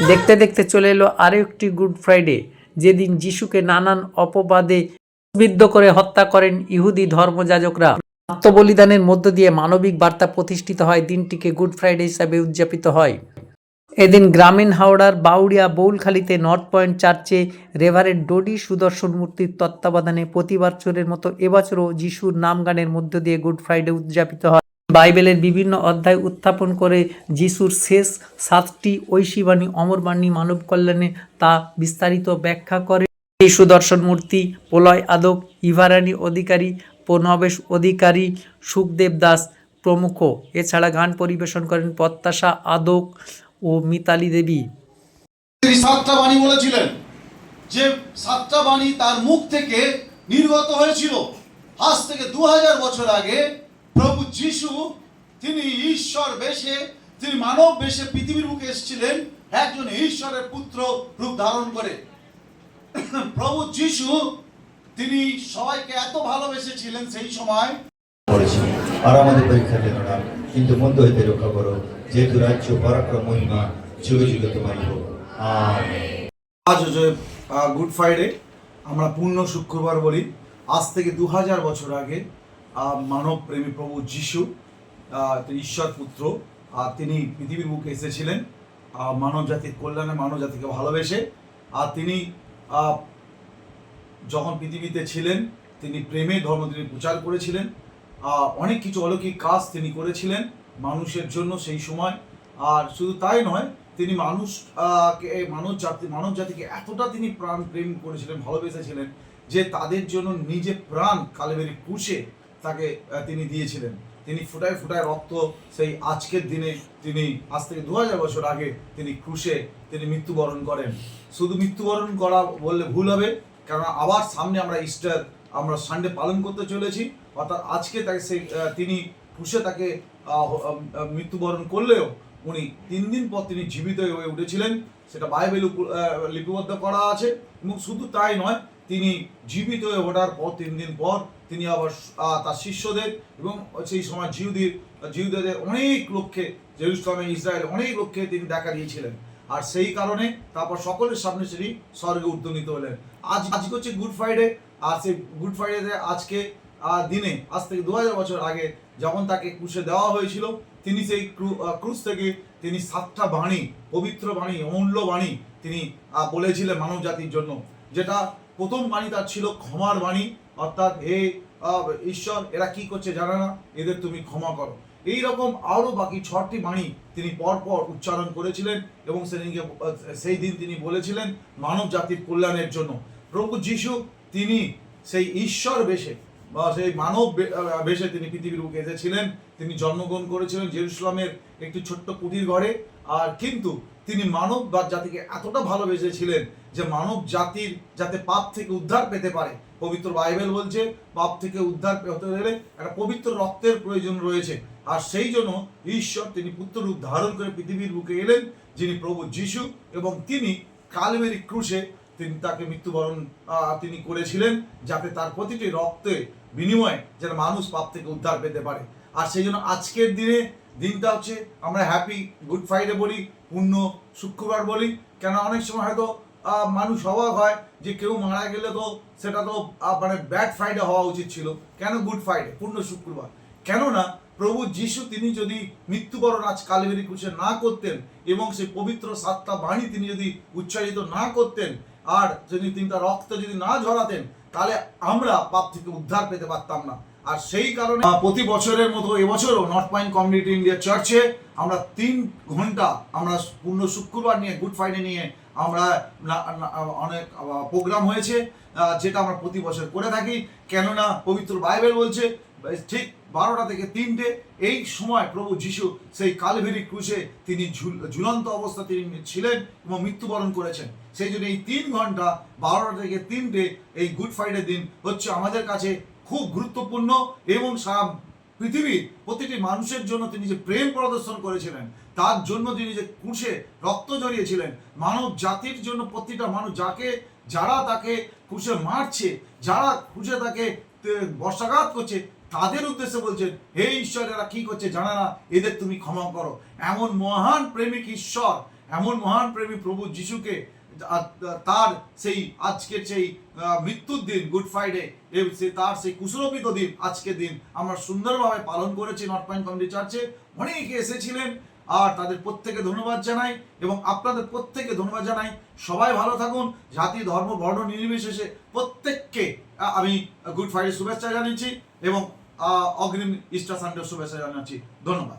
দেখতে দেখতে চলে এলো আরও একটি গুড ফ্রাইডে, যেদিন যিশুকে নানান অপবাদে বিদ্ধ করে হত্যা করেন ইহুদি ধর্মযাজকরা। আত্মবলিদানের মধ্য দিয়ে মানবিক বার্তা প্রতিষ্ঠিত হয়, দিনটিকে গুড ফ্রাইডে হিসাবে উদযাপিত হয়। এদিন গ্রামীণ হাওড়ার বাউড়িয়া বৌলখালীতে নর্থ পয়েন্ট চার্চে রেভারেন্ড ডোডি সুদর্শন মূর্তির তত্ত্বাবধানে প্রতি বছরের মতো এবছরও যিশুর নাম গানের মধ্য দিয়ে গুড ফ্রাইডে উদযাপিত হয়। বাইবেলের বিভিন্ন অধ্যায় উত্থাপন করে যিশুর শেষ সাতটি ঐশীবাণী, অমরবাণী মানব কল্যাণে তা বিস্তারিত ব্যাখ্যা করে। এই সুদর্শন মূর্তি, প্রলয় আদক ইভারানী অধিকারী, প্রণবেশ অধিকারী, সুখদেব দাস প্রমুখ। এছাড়া গান পরিবেশন করেন প্রত্যাশা আদক ও মিতালি দেবী। সাতটা বাণী বলেছিলেন, যে সাতটা বাণী তার মুখ থেকে নির্গত হয়েছিল। আজ থেকে দু হাজার বছর আগে প্রভু যিশু তিনি ঈশ্বর বেশে তিনি মানব বেশে পৃথিবীর মুখে এসেছিলেন একজন ঈশ্বরের পুত্র রূপ ধারণ করে। প্রভু যিশু তিনি সবাইকে এত ভালোবেসেছিলেন সেই সময়। করেছি আর আমাদের পরীক্ষা দিল না কিন্তু মন্দ হইতে রক্ষা করো যেহেতু রাজ্য পরাক্রম মহিমা যুগে যুগে তোমারই হোক। আজ হচ্ছে গুড ফ্রাইডে আমরা পূর্ণ শুক্রবার বলি। আজ থেকে দু হাজার বছর আগে মানব প্রেমী প্রভু যিশু ঈশ্বর পুত্র, আর তিনি পৃথিবীর বুকে এসেছিলেন মানব জাতির কল্যাণে মানব জাতিকে ভালোবেসে। আর তিনি যখন পৃথিবীতে ছিলেন, তিনি প্রেমে ধর্ম তিনি প্রচার করেছিলেন অনেক কিছু অলৌকিক কাজ তিনি করেছিলেন মানুষের জন্য সেই সময়। আর শুধু তাই নয়, তিনি মানুষ মানব জাতি, মানব জাতিকে এতটা তিনি প্রাণ প্রেম করেছিলেন, ভালোবেসেছিলেন, যে তাদের জন্য নিজে প্রাণ কালেবেরি পুষে তাকে তিনি দিয়েছিলেন। তিনি ফুটায় ফুটায় রক্ত, সেই আজকের দিনে তিনি, আজ থেকে দু হাজার বছর আগে তিনি ক্রুশে তিনি মৃত্যুবরণ করেন। শুধু মৃত্যুবরণ করা বললে ভুল হবে কারণ আবার সামনে আমরা ইস্টার আমরা সানডে পালন করতে চলেছি। অর্থাৎ আজকে তাকে সেই তিনি ক্রুশে তাকে মৃত্যুবরণ করলেও উনি তিন দিন পর তিনি জীবিত হয়ে উঠেছিলেন। সেটা বাইবেল লিপিবদ্ধ করা আছে। এবং শুধু তাই নয়, তিনি জীবিত হয়ে ওঠার পর, তিন দিন পর তিনি আবার তার শিষ্যদের এবং সেই সময় জিহুদের জিহুদের অনেক লোককে, জেরুসালামে, ইসরায়েল অনেক লক্ষ্যে তিনি দেখা দিয়েছিলেন। আর সেই কারণে তারপর সকলের সামনে তিনি স্বর্গে উদ্যমিত হলেন। আজ, আজকে হচ্ছে গুড ফ্রাইডে, আর সেই গুড ফ্রাইডেতে আজকে দিনে, আজ থেকে দু হাজার বছর আগে যখন তাকে ক্রুশে দেওয়া হয়েছিল, তিনি সেই ক্রুশ থেকে তিনি সাতটা বাণী, পবিত্র বাণী, অমূল্য বাণী তিনি বলেছিলেন মানব জাতির জন্য। যেটা প্রথম বাণী তার ছিল ক্ষমার বাণী অর্থাৎ হে ঈশ্বর, এরা কি করছে জানে না? এদের তুমি ক্ষমা করো। এই রকম আরও বাকি ছটি বাণী তিনি পরপর উচ্চারণ করেছিলেন এবং সেদিনকে সেই দিন তিনি বলেছিলেন মানব জাতির কল্যাণের জন্য। প্রভু যিশু, তিনি সেই ঈশ্বর বেশে, বা সেই মানব বেশে তিনি পৃথিবীর বুকে এসেছিলেন। তিনি জন্মগ্রহণ করেছিলেন জেরুসালামের একটি ছোট্ট কুটির ঘরে। আর কিন্তু তিনি মানব বা জাতিকে এতটা ভালোবেসেছিলেন যে মানব জাতির যাতে পাপ থেকে উদ্ধার পেতে পারে পবিত্র বাইবেল বলছে, পাপ থেকে উদ্ধার হতে গেলে একটা পবিত্র রক্তের প্রয়োজন রয়েছে। আর সেই জন্য ঈশ্বর তিনি পুত্র রূপ ধারণ করে পৃথিবীর বুকে এলেন, যিনি প্রভু যিশু এবং তিনি কালবেরি ক্রুশে তিনি তাকে মৃত্যুবরণ তিনি করেছিলেন, যাতে তার প্রতিটি রক্তে বিনিময়ে যেন মানুষ পাপ থেকে উদ্ধার পেতে পারে। আর সেই জন্য আজকের দিনে দিনটা হচ্ছে আমরা হ্যাপি গুড ফ্রাইডে বলি, পূর্ণ শুক্রবার বলি। কেন অনেক সময় হয়তো মানুষ অবাক হয় যে কেউ মারা গেলে তো সেটা তো মানে ব্যাড ফ্রাইডে হওয়া উচিত ছিল। কেন গুড ফ্রাইডে পূর্ণ শুক্রবার। কেননা প্রভু যিশু তিনি যদি মৃত্যুবরণ আজ কালবেরি ক্রুশে না করতেন এবং সেই পবিত্র সাতটা বাণী তিনি যদি উচ্চারিত না করতেন আর যদি তিনি তার রক্ত যদি না ঝরাতেন, তাহলে আমরা পাপ থেকে উদ্ধার পেতে পারতাম না। আর সেই কারণে প্রতি বছরের মতো এবছরও নর্থ পয়েন্ট কমিউনিটি ইন্ডিয়া চার্চে আমরা তিন ঘণ্টা আমরা পূর্ণ শুক্রবার নিয়ে গুড ফ্রাইডে নিয়ে আমরা অনেক প্রোগ্রাম হয়েছে যেটা আমরা প্রতি বছর করে থাকি। কেননা পবিত্র বাইবেল বলছে ঠিক বারোটা থেকে তিনটে, এই সময় প্রভু যিশু সেই কালভেরি ক্রুশে তিনি ঝুল- ঝুলন্ত অবস্থা তিনি ছিলেন এবং মৃত্যুবরণ করেছেন। সেই জন্য এই তিন ঘণ্টা, বারোটা থেকে তিনটে, এই গুড ফ্রাইডে দিন হচ্ছে আমাদের কাছে খুব গুরুত্বপূর্ণ এবং সারা পৃথিবীর প্রতিটি মানুষের জন্য তিনি যে প্রেম প্রদর্শন করেছিলেন, তার জন্য তিনি যে কুশে রক্ত জড়িয়েছিলেন মানব জাতির জন্য প্রতিটা মানুষ যাকে, যারা তাকে ক্রুশে মারছে, যারা ক্রুশে তাকে বর্ষাঘাত করছে, তাদের উদ্দেশ্যে বলছেন, হে ঈশ্বর, এরা কি করছে জানা না, এদের তুমি ক্ষমা করো। এমন মহান প্রেমিক ঈশ্বর, এমন মহান প্রেমী প্রভু যিশুকে তার সেই আজকের সেই মৃত্যুর দিন গুড ফ্রাইডে সে তার সেই কুশলপিত দিন, আজকের দিন আমরা সুন্দরভাবে পালন করেছি নর্থ পয়েন্ট কমিউনিটি চার্চে অনেকে এসেছিলেন, আর তাদের প্রত্যেকে ধন্যবাদ জানাই এবং আপনাদের প্রত্যেকে ধন্যবাদ জানাই। সবাই ভালো থাকুন, জাতি, ধর্ম, বর্ণ নির্বিশেষে প্রত্যেককে আমি গুড ফ্রাইডে শুভেচ্ছা জানিয়েছি এবং অগ্রিম ইস্টার সানডে শুভেচ্ছা জানাচ্ছি ধন্যবাদ।